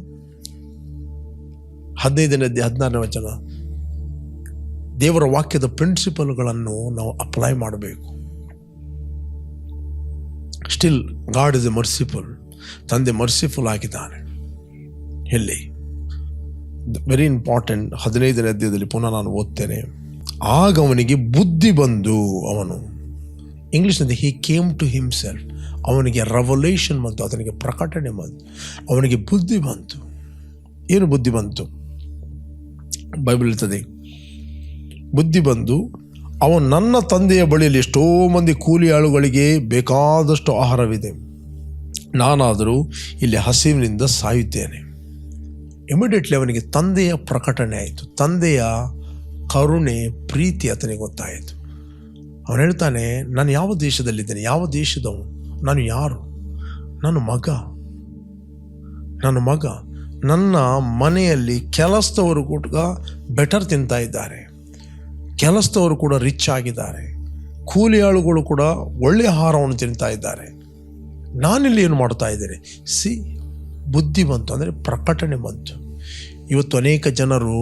ಹದಿನೈದನೇ ಹದಿನಾರನೇ ವಚನ. ದೇವರ ವಾಕ್ಯದ ಪ್ರಿನ್ಸಿಪಲ್ಗಳನ್ನು ನಾವು ಅಪ್ಲೈ ಮಾಡಬೇಕು. Still God is a merciful ತಂದೆ ಮರ್ಸಿಫುಲ್ ಆಗಿದ್ದಾನೆ. ಎಲ್ಲಿ? ವೆರಿ ಇಂಪಾರ್ಟೆಂಟ್ ಹದಿನೈದನೇ ಅಧ್ಯಾಯದಲ್ಲಿ ಪುನಃ ನಾನು ಓದ್ತೇನೆ. ಆಗ ಅವನಿಗೆ ಬುದ್ಧಿ ಬಂದು ಅವನು, ಇಂಗ್ಲೀಷ್ನಲ್ಲಿ ಹಿ ಕೇಮ್ ಟು ಹಿಮ್ಸೆಲ್ಫ್ ಅವನಿಗೆ ರೆವಲ್ಯೂಷನ್ ಬಂತು, ಆತನಿಗೆ ಪ್ರಕಟಣೆ ಬಂತು. ಅವನಿಗೆ ಬುದ್ಧಿ ಬಂತು. ಏನು ಬುದ್ಧಿ ಬಂತು? ಬೈಬಲ್ ಇರ್ತದೆ ಬುದ್ಧಿ ಬಂದು ಅವನು ನನ್ನ ತಂದೆಯ ಬಳಿಯಲ್ಲಿ ಎಷ್ಟೋ ಮಂದಿ ಕೂಲಿ ಆಳುಗಳಿಗೆ ಬೇಕಾದಷ್ಟು ಆಹಾರವಿದೆ. ನಾನಾದರೂ ಇಲ್ಲಿ ಹಸಿವಿನಿಂದ ಸಾಯುತ್ತೇನೆ. ಇಮಿಡಿಯೇಟ್ಲಿ ಅವನಿಗೆ ತಂದೆಯ ಪ್ರಕಟಣೆ ಆಯಿತು. ತಂದೆಯ ಕರುಣೆ, ಪ್ರೀತಿ ಆತನಿಗೆ ಗೊತ್ತಾಯಿತು. ಅವನು ಹೇಳ್ತಾನೆ, ನಾನು ಯಾವ ದೇಶದಲ್ಲಿದ್ದೇನೆ? ಯಾವ ದೇಶದವನು? ನಾನು ಯಾರು? ನಾನು ಮಗ. ನನ್ನ ಮಗ. ನನ್ನ ಮನೆಯಲ್ಲಿ ಕೆಲಸದವರು ಕೂಡ ಬೆಟರ್ ತಿಂತಾ ಇದ್ದಾರೆ. ಕೆಲಸದವರು ಕೂಡ ರಿಚ್ ಆಗಿದ್ದಾರೆ. ಕೂಲಿ ಆಳುಗಳು ಕೂಡ ಒಳ್ಳೆಯ ಆಹಾರವನ್ನು ತಿಂತಾ ಇದ್ದಾರೆ. ನಾನಿಲ್ಲಿ ಏನು ಮಾಡ್ತಾ ಇದ್ದೇನೆ? ಸಿ, ಬುದ್ಧಿ ಬಂತು, ಅಂದರೆ ಪ್ರಕಟಣೆ ಬಂತು. ಇವತ್ತು ಅನೇಕ ಜನರು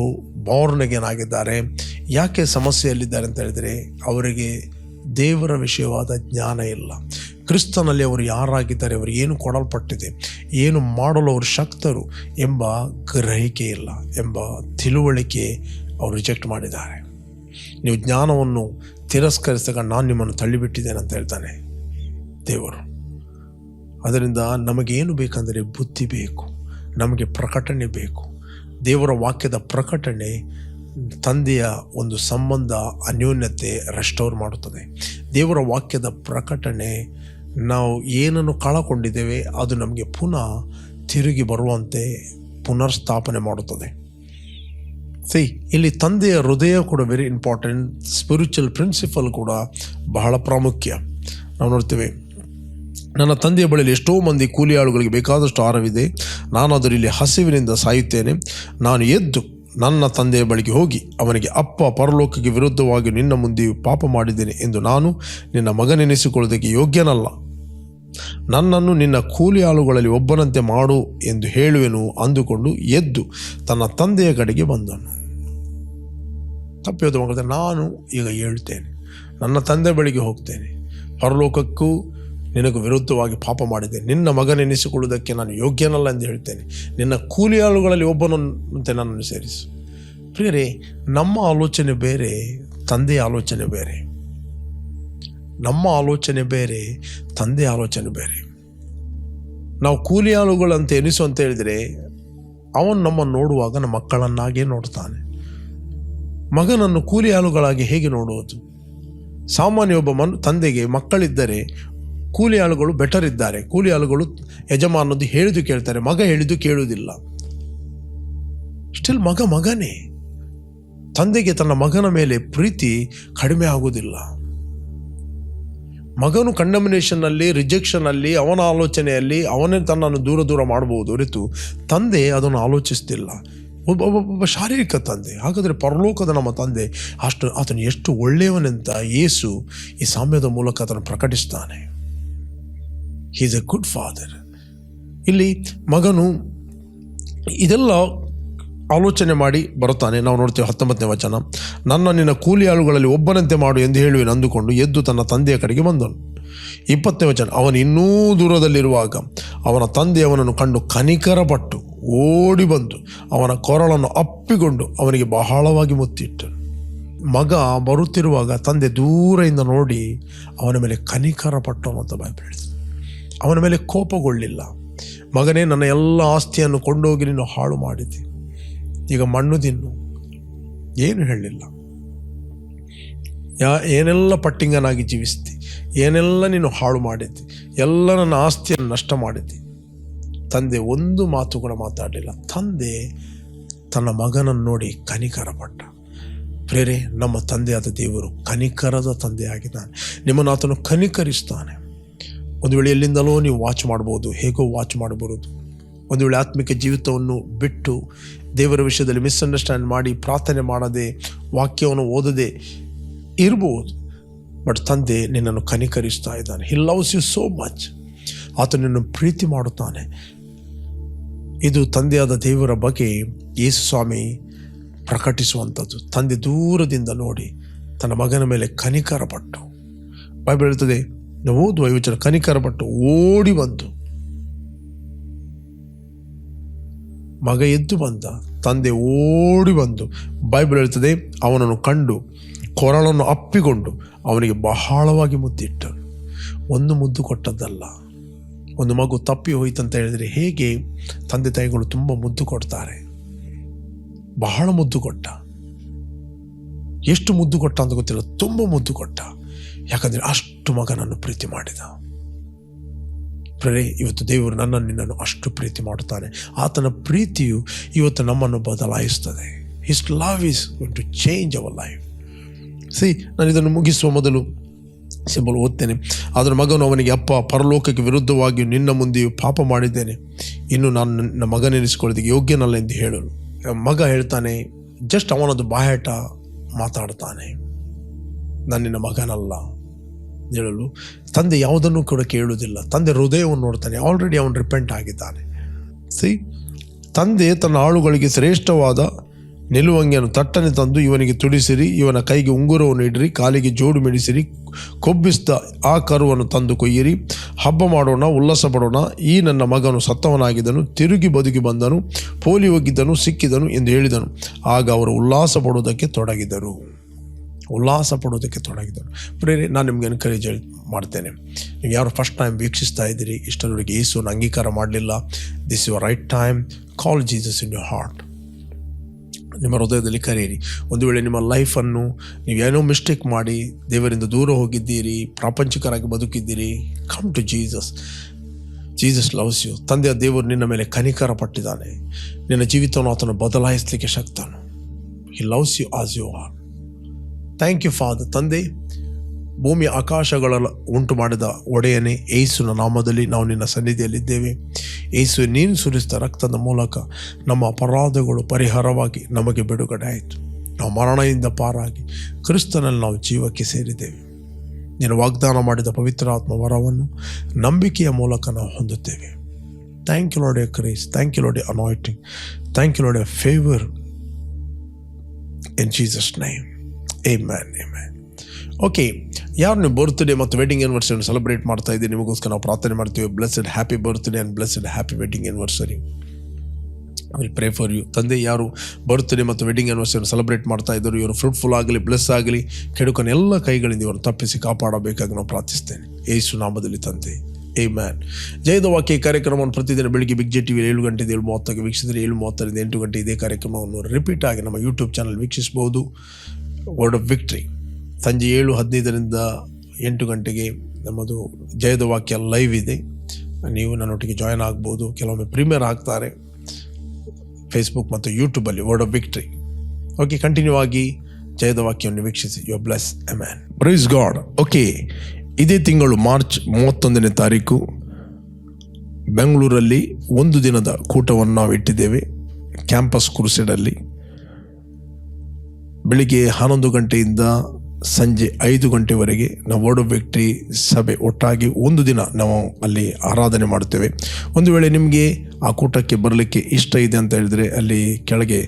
ಆಗಿದ್ದಾರೆ ಯಾಕೆ ಸಮಸ್ಯೆಯಲ್ಲಿದ್ದಾರೆ ಅಂತ ಹೇಳಿದರೆ, ಅವರಿಗೆ ದೇವರ ವಿಷಯವಾದ ಜ್ಞಾನ ಇಲ್ಲ. ಕ್ರಿಸ್ತನಲ್ಲಿ ಅವರು ಯಾರಾಗಿದ್ದಾರೆ, ಅವರು ಏನು ಕೊಡಲ್ಪಟ್ಟಿದೆ, ಏನು ಮಾಡಲು ಅವರು ಶಕ್ತರು ಎಂಬ ಗ್ರಹಿಕೆ ಇಲ್ಲ ಎಂಬ ತಿಳುವಳಿಕೆ ಅವರು ರಿಜೆಕ್ಟ್ ಮಾಡಿದ್ದಾರೆ. ನೀವು ಜ್ಞಾನವನ್ನು ತಿರಸ್ಕರಿಸಿದಾಗ ನಾನು ನಿಮ್ಮನ್ನು ತಳ್ಳಿಬಿಟ್ಟಿದ್ದೇನೆ ಅಂತ ಹೇಳ್ತಾನೆ ದೇವರು. ಅದರಿಂದ ನಮಗೇನು ಬೇಕಂದರೆ ಬುದ್ಧಿ ಬೇಕು, ನಮಗೆ ಪ್ರಕಟಣೆ ಬೇಕು ದೇವರ ವಾಕ್ಯದ ಪ್ರಕಟಣೆ ತಂದೆಯ ಒಂದು ಸಂಬಂಧ, ಅನ್ಯೋನ್ಯತೆ ರೆಸ್ಟೋರ್ ಮಾಡುತ್ತದೆ. ದೇವರ ವಾಕ್ಯದ ಪ್ರಕಟಣೆ, ನಾವು ಏನನ್ನು ಕಳಕೊಂಡಿದ್ದೇವೆ ಅದು ನಮಗೆ ಪುನಃ ತಿರುಗಿ ಬರುವಂತೆ ಪುನರ್ಸ್ಥಾಪನೆ ಮಾಡುತ್ತದೆ. ಸಿ ಇಲ್ಲಿ ತಂದೆಯ ಹೃದಯ ಕೂಡ ವೆರಿ ಇಂಪಾರ್ಟೆಂಟ್ ಸ್ಪಿರಿಚುವಲ್ ಪ್ರಿನ್ಸಿಪಲ್ ಕೂಡ ಬಹಳ ಪ್ರಾಮುಖ್ಯ. ನಾವು ನೋಡ್ತೇವೆ ನನ್ನ ತಂದೆಯ ಬಳಿಯಲ್ಲಿ ಎಷ್ಟೋ ಮಂದಿ ಕೂಲಿ ಆಳುಗಳಿಗೆ ಬೇಕಾದಷ್ಟು ಆಹಾರವಿದೆ. ನಾನು ಅದರಲ್ಲಿ ಹಸಿವಿನಿಂದ ಸಾಯುತ್ತೇನೆ. ನಾನು ಎದ್ದು ನನ್ನ ತಂದೆಯ ಬಳಿಗೆ ಹೋಗಿ ಅವನಿಗೆ, ಅಪ್ಪ, ಪರಲೋಕಕ್ಕೆ ವಿರುದ್ಧವಾಗಿ ನಿನ್ನ ಮುಂದೆಯೂ ಪಾಪ ಮಾಡಿದ್ದೇನೆ ಎಂದು ನಾನು ನಿನ್ನ ಮಗನೆನಿಸಿಕೊಳ್ಳೋದಕ್ಕೆ ಯೋಗ್ಯನಲ್ಲ. ನನ್ನನ್ನು ನಿನ್ನ ಕೂಲಿ ಆಳುಗಳಲ್ಲಿ ಒಬ್ಬನಂತೆ ಮಾಡು ಎಂದು ಹೇಳುವೆನು ಅಂದುಕೊಂಡು ಎದ್ದು ತನ್ನ ತಂದೆಯ ಕಡೆಗೆ ಬಂದನು. ತಪ್ಪಿಯೋದು ಮಗದ ನಾನು ಈಗ ಹೇಳ್ತೇನೆ. ನನ್ನ ತಂದೆ ಬಳಿಗೆ ಹೋಗ್ತೇನೆ. ಪರಲೋಕಕ್ಕೂ ನಿನಗೂ ವಿರುದ್ಧವಾಗಿ ಪಾಪ ಮಾಡಿದೆ. ನಿನ್ನ ಮಗನೆನಿಸಿಕೊಳ್ಳುವುದಕ್ಕೆ ನಾನು ಯೋಗ್ಯನಲ್ಲ ಎಂದು ಹೇಳ್ತೇನೆ. ನಿನ್ನ ಕೂಲಿಯಾಳುಗಳಲ್ಲಿ ಒಬ್ಬನಂತೆ ನನ್ನನ್ನು ಸೇರಿಸು. ಪ್ರಿಯರೇ, ನಮ್ಮ ಆಲೋಚನೆ ಬೇರೆ, ತಂದೆಯ ಆಲೋಚನೆ ಬೇರೆ. ನಮ್ಮ ಆಲೋಚನೆ ಬೇರೆ, ತಂದೆಯ ಆಲೋಚನೆ ಬೇರೆ. ನಾವು ಕೂಲಿಯಾಳುಗಳಂತ ಎನಿಸು ಅಂತ ಹೇಳಿದರೆ, ಅವನು ನಮ್ಮನ್ನು ನೋಡುವಾಗ ನಮ್ಮ ಮಕ್ಕಳನ್ನಾಗೇ ನೋಡ್ತಾನೆ. ಮಗನನ್ನು ಕೂಲಿಯಾಳುಗಳಾಗಿ ಹೇಗೆ ನೋಡುವುದು? ಸಾಮಾನ್ಯ ಒಬ್ಬ ಮನ್, ತಂದೆಗೆ ಮಕ್ಕಳಿದ್ದರೆ ಕೂಲಿ ಆಳುಗಳು ಬೆಟರ್ ಇದ್ದಾರೆ. ಕೂಲಿ ಆಳುಗಳು ಯಜಮಾನದ್ದು ಹೇಳಿದು ಕೇಳ್ತಾರೆ. ಮಗ ಹೇಳಿದ್ದು ಕೇಳುವುದಿಲ್ಲ. ಸ್ಟಿಲ್ ಮಗ ಮಗನೇ. ತಂದೆಗೆ ತನ್ನ ಮಗನ ಮೇಲೆ ಪ್ರೀತಿ ಕಡಿಮೆ ಆಗುವುದಿಲ್ಲ. ಮಗನು ಕಂಡಮಿನೇಷನ್ನಲ್ಲಿ ರಿಜೆಕ್ಷನ್ನಲ್ಲಿ ಅವನ ಆಲೋಚನೆಯಲ್ಲಿ, ಅವನೇ ತನ್ನನ್ನು ದೂರ ದೂರ ಮಾಡಬಹುದು ಹೊರತು ತಂದೆ ಅದನ್ನು ಆಲೋಚಿಸ್ತಿಲ್ಲ. ಒಬ್ಬ ಒಬ್ಬ ಶಾರೀರಿಕ ತಂದೆ. ಹಾಗಾದರೆ ಪರಲೋಕದ ನಮ್ಮ ತಂದೆ ಅಷ್ಟು, ಆತನು ಎಷ್ಟು ಒಳ್ಳೆಯವನೆಂತ ಯೇಸು ಈ ಸಾಮ್ಯದ ಮೂಲಕ ಅದನ್ನು ಪ್ರಕಟಿಸ್ತಾನೆ. ಈಸ್ ಎ ಗುಡ್ ಫಾದರ್ ಇಲ್ಲಿ ಮಗನು ಇದೆಲ್ಲ ಆಲೋಚನೆ ಮಾಡಿ ಬರುತ್ತಾನೆ. ನಾವು ನೋಡ್ತೇವೆ ಹತ್ತೊಂಬತ್ತನೇ ವಚನ. ನನ್ನ ನಿನ್ನ ಕೂಲಿ ಆಳುಗಳಲ್ಲಿ ಒಬ್ಬನಂತೆ ಮಾಡು ಎಂದು ಹೇಳುವೆ ಅಂದುಕೊಂಡು ಎದ್ದು ತನ್ನ ತಂದೆಯ ಕಡೆಗೆ ಬಂದನು. ಇಪ್ಪತ್ತನೇ ವಚನ. ಅವನು ಇನ್ನೂ ದೂರದಲ್ಲಿರುವಾಗ ಅವನ ತಂದೆ ಅವನನ್ನು ಕಂಡು ಕನಿಕರಪಟ್ಟು ಓಡಿ ಬಂದು ಅವನ ಕೊರಳನ್ನು ಅಪ್ಪಿಕೊಂಡು ಅವನಿಗೆ ಬಹಳವಾಗಿ ಮುತ್ತಿಟ್ಟ. ಮಗ ಬರುತ್ತಿರುವಾಗ ತಂದೆ ದೂರದಿಂದ ನೋಡಿ ಅವನ ಮೇಲೆ ಕನಿಕರಪಟ್ಟನು ಅಂತ ಹೇಳ್ತದೆ. ಅವನ ಮೇಲೆ ಕೋಪಗೊಳ್ಳಿಲ್ಲ. ಮಗನೇ, ನನ್ನ ಎಲ್ಲ ಆಸ್ತಿಯನ್ನು ಕೊಂಡೋಗಿ ನೀನು ಹಾಳು ಮಾಡಿದೆ. ಈಗ ಮಣ್ಣು ತಿನ್ನು. ಏನು ಹೇಳಲಿಲ್ಲ ಯಾ, ಏನೆಲ್ಲ ಪಟ್ಟಿಂಗನಾಗಿ ಜೀವಿಸ್ತಿ? ಏನೆಲ್ಲ ನೀನು ಹಾಳು ಮಾಡಿದ್ದಿ? ಎಲ್ಲ ನನ್ನ ಆಸ್ತಿಯನ್ನು ನಷ್ಟ ಮಾಡಿದ್ದಿ? ತಂದೆ, ಒಂದು ಮಾತು ಕೂಡ ಮಾತಾಡಲಿಲ್ಲ. ತಂದೆ ತನ್ನ ಮಗನನ್ನು ನೋಡಿ ಕನಿಕರಪಟ್ಟ. ಪ್ರೇರೆ ನಮ್ಮ ತಂದೆಯಾದ ದೇವರು ಕನಿಕರದ ತಂದೆಯಾಗಿದ್ದಾನೆ. ನಿಮ್ಮನ್ನು ಆತನು ಕನಿಕರಿಸ್ತಾನೆ. ಒಂದು ವೇಳೆ ಎಲ್ಲಿಂದಲೋ ನೀವು ವಾಚ್ ಮಾಡ್ಬೋದು, ಹೇಗೋ ವಾಚ್ ಮಾಡಬಹುದು. ಒಂದು ವೇಳೆ ಆತ್ಮಿಕ ಜೀವಿತವನ್ನು ಬಿಟ್ಟು ದೇವರ ವಿಷಯದಲ್ಲಿ ಮಿಸ್ಅಂಡರ್ಸ್ಟ್ಯಾಂಡ್ ಮಾಡಿ ಪ್ರಾರ್ಥನೆ ಮಾಡದೆ, ವಾಕ್ಯವನ್ನು ಓದದೆ ಇರ್ಬೋದು. ಬಟ್ ತಂದೆ ನಿನ್ನನ್ನು ಕನಿಕರಿಸ್ತಾ ಇದ್ದಾನೆ. He loves you so much ಆತ ನಿನ್ನನ್ನು ಪ್ರೀತಿ ಮಾಡುತ್ತಾನೆ. ಇದು ತಂದೆಯಾದ ದೇವರ ಬಗ್ಗೆ ಯೇಸು ಸ್ವಾಮಿ ಪ್ರಕಟಿಸುವಂಥದ್ದು. ತಂದೆ ದೂರದಿಂದ ನೋಡಿ ತನ್ನ ಮಗನ ಮೇಲೆ ಕನಿಕರಪಟ್ಟು. ಬೈಬಲ್ ಹೇಳ್ತದೆ ಈ ವಚನ ಕನಿಕರಪಟ್ಟು ಓಡಿ ಬಂತು ಮಗ ಎದ್ದು ಬಂದ, ತಂದೆ ಓಡಿ ಬಂದು. ಬೈಬಲ್ ಹೇಳ್ತದೆ, ಅವನನ್ನು ಕಂಡು, ಕೊರಳನ್ನು ಅಪ್ಪಿಕೊಂಡು, ಅವನಿಗೆ ಬಹಳವಾಗಿ ಮುದ್ದಿಟ್ಟ. ಒಂದು ಮುದ್ದು ಕೊಟ್ಟದ್ದಲ್ಲ, ಒಂದು ಮಗು ತಪ್ಪಿ ಹೋಯ್ತಂತ ಹೇಳಿದರೆ ಹೇಗೆ? ತಂದೆ ತಾಯಿಗಳು ತುಂಬ ಮುದ್ದು ಕೊಡ್ತಾರೆ. ಬಹಳ ಮುದ್ದು ಕೊಟ್ಟ. ಎಷ್ಟು ಮುದ್ದು ಕೊಟ್ಟ ಅಂತ ಗೊತ್ತಿಲ್ಲ, ತುಂಬ ಮುದ್ದು ಕೊಟ್ಟ. ಯಾಕಂದರೆ ಅಷ್ಟು ಮಗನನ್ನು ಪ್ರೀತಿ ಮಾಡಿದ. ಪ್ರೇ ಇವತ್ತು ದೇವರು ನನ್ನನ್ನು ನಿನ್ನನ್ನು ಅಷ್ಟು ಪ್ರೀತಿ ಮಾಡುತ್ತಾನೆ. ಆತನ ಪ್ರೀತಿಯು ಇವತ್ತು ನಮ್ಮನ್ನು ಬದಲಾಯಿಸುತ್ತದೆ. His love is going to change our life see ನಾನು ಇದನ್ನು ಮುಗಿಸುವ ಮೊದಲು ಸಿಂಬಲ್ ಓದ್ತೇನೆ. ಅದರ ಮಗನು ಅವನಿಗೆ, ಅಪ್ಪ, ಪರಲೋಕಕ್ಕೆ ವಿರುದ್ಧವಾಗಿಯೂ ನಿನ್ನ ಮುಂದೆಯೂ ಪಾಪ ಮಾಡಿದ್ದೇನೆ. ಇನ್ನು ನಾನು ನನ್ನ ಮಗನೆನಿಸಿಕೊಳ್ಳೋದಕ್ಕೆ ಯೋಗ್ಯನಲ್ಲ ಎಂದು ಹೇಳಲು ಮಗ ಹೇಳ್ತಾನೆ, ಜಸ್ಟ್ ಅವನದು ಬಾಯಾಟ ಮಾತಾಡ್ತಾನೆ. ನಿನ್ನ ಮಗನಲ್ಲ. ಹೇಳಲು, ತಂದೆ ಯಾವುದನ್ನು ಕೂಡ ಕೇಳುವುದಿಲ್ಲ. ತಂದೆ ಹೃದಯವನ್ನು ನೋಡ್ತಾನೆ ಆಲ್ರೆಡಿ ಅವನು ರಿಪೆಂಟ್ ಆಗಿದ್ದಾನೆ. ಸಿ ತಂದೆ ತನ್ನ ಆಳುಗಳಿಗೆ ಶ್ರೇಷ್ಠವಾದ ನಿಲುವಂಗಿಯನ್ನು ತಟ್ಟನೆ ತಂದು ಇವನಿಗೆ ತುಡಿಸಿರಿ, ಇವನ ಕೈಗೆ ಉಂಗುರವನ್ನು ಇಡ್ರಿ, ಕಾಲಿಗೆ ಜೋಡು ಮಿಡಿಸಿರಿ, ಕೊಬ್ಬಿಸಿದ ಆ ಕರುವನ್ನು ತಂದು ಕೊಯ್ಯಿರಿ, ಹಬ್ಬ ಮಾಡೋಣ, ಉಲ್ಲಾಸ ಪಡೋಣ ಈ ನನ್ನ ಮಗನು ಸತ್ತವನಾಗಿದ್ದನು, ತಿರುಗಿ ಬದುಕಿ ಬಂದನು, ಪೋಲಿ ಹೋಗಿದ್ದನು ಸಿಕ್ಕಿದನು ಎಂದು ಹೇಳಿದನು. ಆಗ ಅವರು ಉಲ್ಲಾಸ ಪಡುವುದಕ್ಕೆ ತೊಡಗಿದರು. ಉಲ್ಲಾಸ ಪಡೋದಕ್ಕೆ ತೊಡಗಿದರು ಪ್ರೇರಿ ನಾನು ನಿಮ್ಗೆ ಎನ್ಕರೇಜ್ ಮಾಡ್ತೇನೆ. ನೀವು ಯಾರು ಫಸ್ಟ್ ಟೈಮ್ ವೀಕ್ಷಿಸ್ತಾ ಇದ್ದೀರಿ, ಇಷ್ಟರವರೆಗೆ ಯೇಸುವನ್ನು ಅಂಗೀಕಾರ ಮಾಡಲಿಲ್ಲ. This your right time call Jesus in your heart ನಿಮ್ಮ ಹೃದಯದಲ್ಲಿ ಕರೆಯಿರಿ. ಒಂದು ವೇಳೆ ನಿಮ್ಮ ಲೈಫನ್ನು ನೀವೇನೋ ಮಿಸ್ಟೇಕ್ ಮಾಡಿ, ದೇವರಿಂದ ದೂರ ಹೋಗಿದ್ದೀರಿ, ಪ್ರಾಪಂಚಿಕರಾಗಿ ಬದುಕಿದ್ದೀರಿ come to Jesus Jesus loves you ತಂದೆಯ ದೇವರು ನಿನ್ನ ಮೇಲೆ ಕನಿಕರ ಪಟ್ಟಿದ್ದಾನೆ. ನಿನ್ನ ಜೀವಿತವನ್ನು ಆತನು ಬದಲಾಯಿಸಲಿಕ್ಕೆ ಶಕ್ತನು. He loves you as you are thank you father ತಂದೆ ಭೂಮಿ ಆಕಾಶಗಳ ಉಂಟು ಮಾಡಿದ ಒಡೆಯನೇ ಏಸುನ ನಾಮದಲ್ಲಿ ನಾವು ನಿನ್ನ ಸನ್ನಿಧಿಯಲ್ಲಿದ್ದೇವೆ. ಏಸು ನೀನು ಸುರಿಸಿದ ರಕ್ತದ ಮೂಲಕ ನಮ್ಮ ಅಪರಾಧಗಳು ಪರಿಹಾರವಾಗಿ ನಮಗೆ ಬಿಡುಗಡೆ ಆಯಿತು ನಾವು ಮರಣದಿಂದ ಪಾರಾಗಿ ಕ್ರಿಸ್ತನಲ್ಲಿ ನಾವು ಜೀವಕ್ಕೆ ಸೇರಿದ್ದೇವೆ. ನೀನು ವಾಗ್ದಾನ ಮಾಡಿದ ಪವಿತ್ರಾತ್ಮ ವರವನ್ನು ನಂಬಿಕೆಯ ಮೂಲಕ ನಾವು ಹೊಂದುತ್ತೇವೆ. Thank you Lord a Christ thank you Lord a anointing thank you Lord a favour in Jesus name Amen. Amen. Okay ಯಾರು ನೀವು ಬರ್ತ್ಡೇ ಮತ್ತು ವೆಡ್ಡಿಂಗ್ ಆ್ಯನಿವರ್ಸರಿನ ಸೆಲೆಬ್ರೇಟ್ ಮಾಡ್ತಾ ಇದ್ದೀವಿ ನಿಮಗೋಸ್ಕರ ನಾವು ಪ್ರಾರ್ಥನೆ ಮಾಡ್ತೀವಿ. Blessed happy birthday and blessed happy wedding anniversary will pray for you ತಂದೆ, ಯಾರು ಬರ್ತ್ಡೇ ಮತ್ತು ವೆಡ್ಡಿಂಗ್ ಆ್ಯನಿವರ್ಸರಿನ ಸೆಲೆಬ್ರೇಟ್ ಮಾಡ್ತಾ ಇದ್ದರು, ಇವರು ಫ್ರೂಟ್ಫುಲ್ ಆಗಲಿ ಬ್ಲೆಸ್ ಆಗಲಿ, ಕೆಡುಕನ ಎಲ್ಲ ಕೈಗಳಿಂದ ಇವರು ತಪ್ಪಿಸಿ ಕಾಪಾಡಬೇಕಾಗಿ ನಾವು ಪ್ರಾರ್ಥಿಸ್ತೇನೆ. ಏಸು ನಾಮದಲ್ಲಿ ತಂದೆ. ಏ ಮ್ಯಾನ್ ಜಯದ ವಾಕ್ಯ ಈ ಕಾರ್ಯಕ್ರಮವನ್ನು ಪ್ರತಿದಿನ ಬೆಳಿಗ್ಗೆ ಬಿಗ್ ಜೆ ಟಿವಿ ಏಳು ಗಂಟೆಯಿಂದ ಏಳು ಮೂವತ್ತಕ್ಕೆ ವೀಕ್ಷಿಸಿದರೆ ಏಳು ಮೂವತ್ತರಿಂದ ಎಂಟು ಗಂಟೆ ಇದೇ ಕಾರ್ಯಕ್ರಮವನ್ನು ರಿಪೀಟ್ ಆಗಿ ನಮ್ಮ ಯೂಟ್ಯೂಬ್ ಚಾನಲ್ ವೀಕ್ಷಿಸಬಹುದು. ವರ್ಡ್ ಆಫ್ ವಿಕ್ಟ್ರಿ ಸಂಜೆ ಏಳು ಹದಿನೈದರಿಂದ ಎಂಟು ಗಂಟೆಗೆ ನಮ್ಮದು ಜಯದ ವಾಕ್ಯ ಲೈವ್ ಇದೆ. ನೀವು ನನ್ನೊಟ್ಟಿಗೆ ಜಾಯ್ನ್ ಆಗ್ಬೋದು. ಕೆಲವೊಮ್ಮೆ ಪ್ರೀಮಿಯರ್ ಆಗ್ತಾರೆ. ಫೇಸ್ಬುಕ್ ಮತ್ತು ಯೂಟ್ಯೂಬಲ್ಲಿ word of victory okay continue ಆಗಿ ಜಯದ ವಾಕ್ಯವನ್ನು ವೀಕ್ಷಿಸಿ. You bless amen praise God okay ಇದೇ ತಿಂಗಳು ಮಾರ್ಚ್ ಮೂವತ್ತೊಂದನೇ ತಾರೀಕು. ಬೆಂಗಳೂರಲ್ಲಿ ಒಂದು ದಿನದ ಕೂಟವನ್ನು ನಾವು ಇಟ್ಟಿದ್ದೇವೆ ಕ್ಯಾಂಪಸ್ ಕುರುಸೆಡಲ್ಲಿ ಬೆಳಿಗ್ಗೆ ಹನ್ನೊಂದು ಗಂಟೆಯಿಂದ ಸಂಜೆ ಐದು ಗಂಟೆವರೆಗೆ ನಾವು ವರ್ಡ್ ವ್ಯಕ್ತಿ ಸಭೆ ಒಟ್ಟಾಗಿ ಒಂದು ದಿನ ನಾವು ಅಲ್ಲಿ ಆರಾಧನೆ ಮಾಡುತ್ತೇವೆ. ಒಂದು ವೇಳೆ ನಿಮಗೆ ಆ ಕೂಟಕ್ಕೆ ಬರಲಿಕ್ಕೆ ಇಷ್ಟ ಇದೆ ಅಂತ ಹೇಳಿದರೆ ಅಲ್ಲಿ ಕೆಳಗೆ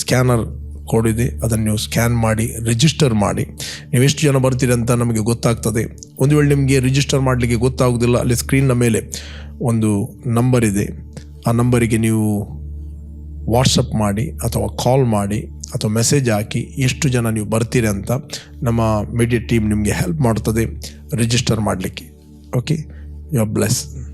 ಸ್ಕ್ಯಾನರ್ ಕೋಡ್ ಇದೆ, ಅದನ್ನು ನೀವು ಸ್ಕ್ಯಾನ್ ಮಾಡಿ, ರಿಜಿಸ್ಟರ್ ಮಾಡಿ. ನೀವು ಎಷ್ಟು ಜನ ಬರ್ತೀರಿ ಅಂತ ನಮಗೆ ಗೊತ್ತಾಗ್ತದೆ. ಒಂದು ವೇಳೆ ನಿಮಗೆ ರಿಜಿಸ್ಟರ್ ಮಾಡಲಿಕ್ಕೆ ಗೊತ್ತಾಗೋದಿಲ್ಲ, ಅಲ್ಲಿ ಸ್ಕ್ರೀನ್ನ ಮೇಲೆ ಒಂದು ನಂಬರ್ ಇದೆ. ಆ ನಂಬರಿಗೆ ನೀವು ವಾಟ್ಸಪ್ ಮಾಡಿ ಅಥವಾ ಕಾಲ್ ಮಾಡಿ ಅಥವಾ ಮೆಸೇಜ್ ಹಾಕಿ ಎಷ್ಟು ಜನ ನೀವು ಬರ್ತೀರಿ ಅಂತ ನಮ್ಮ ಮೀಡಿಯಾ ಟೀಮ್ ನಿಮಗೆ ಹೆಲ್ಪ್ ಮಾಡ್ತದೆ. ರಿಜಿಸ್ಟರ್ ಮಾಡಲಿಕ್ಕೆ. Okay you bless